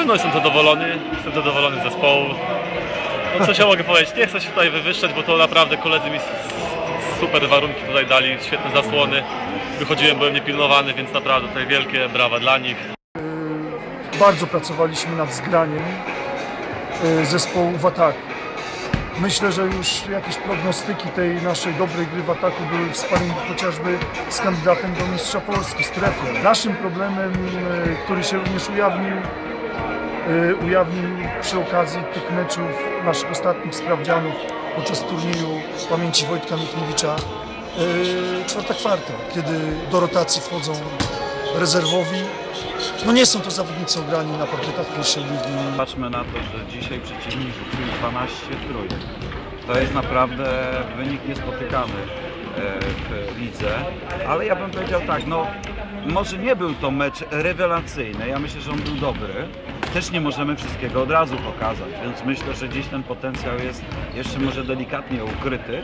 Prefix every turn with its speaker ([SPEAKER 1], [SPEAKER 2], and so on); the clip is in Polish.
[SPEAKER 1] pewno jestem zadowolony, jestem zadowolony z zespołu. No co się mogę powiedzieć, nie chcę się tutaj wywyższać, bo to naprawdę koledzy mi super warunki tutaj dali, świetne zasłony. Wychodziłem, byłem niepilnowany, więc naprawdę tutaj wielkie brawa dla nich.
[SPEAKER 2] Bardzo pracowaliśmy nad zgraniem y, zespołu w ataku. Myślę, że już jakieś prognostyki tej naszej dobrej gry w ataku były w sparingu chociażby z kandydatem do mistrza Polski, strefy. Naszym problemem, y, który się również ujawnił, ujawnił przy okazji tych meczów naszych ostatnich sprawdzianów podczas turnieju pamięci Wojtka Michniewicza y, czwarta kwarta, kiedy do rotacji wchodzą rezerwowi. No nie są to zawodnicy ograni na parkietach pierwszej ligi.
[SPEAKER 3] Patrzmy na to, że dzisiaj przeciwnik rzucił 12 trójek. To jest naprawdę wynik niespotykany e, w lidze, ale ja bym powiedział tak, no może nie był to mecz rewelacyjny, ja myślę, że on był dobry. Też nie możemy wszystkiego od razu pokazać, więc myślę, że gdzieś ten potencjał jest jeszcze może delikatnie ukryty.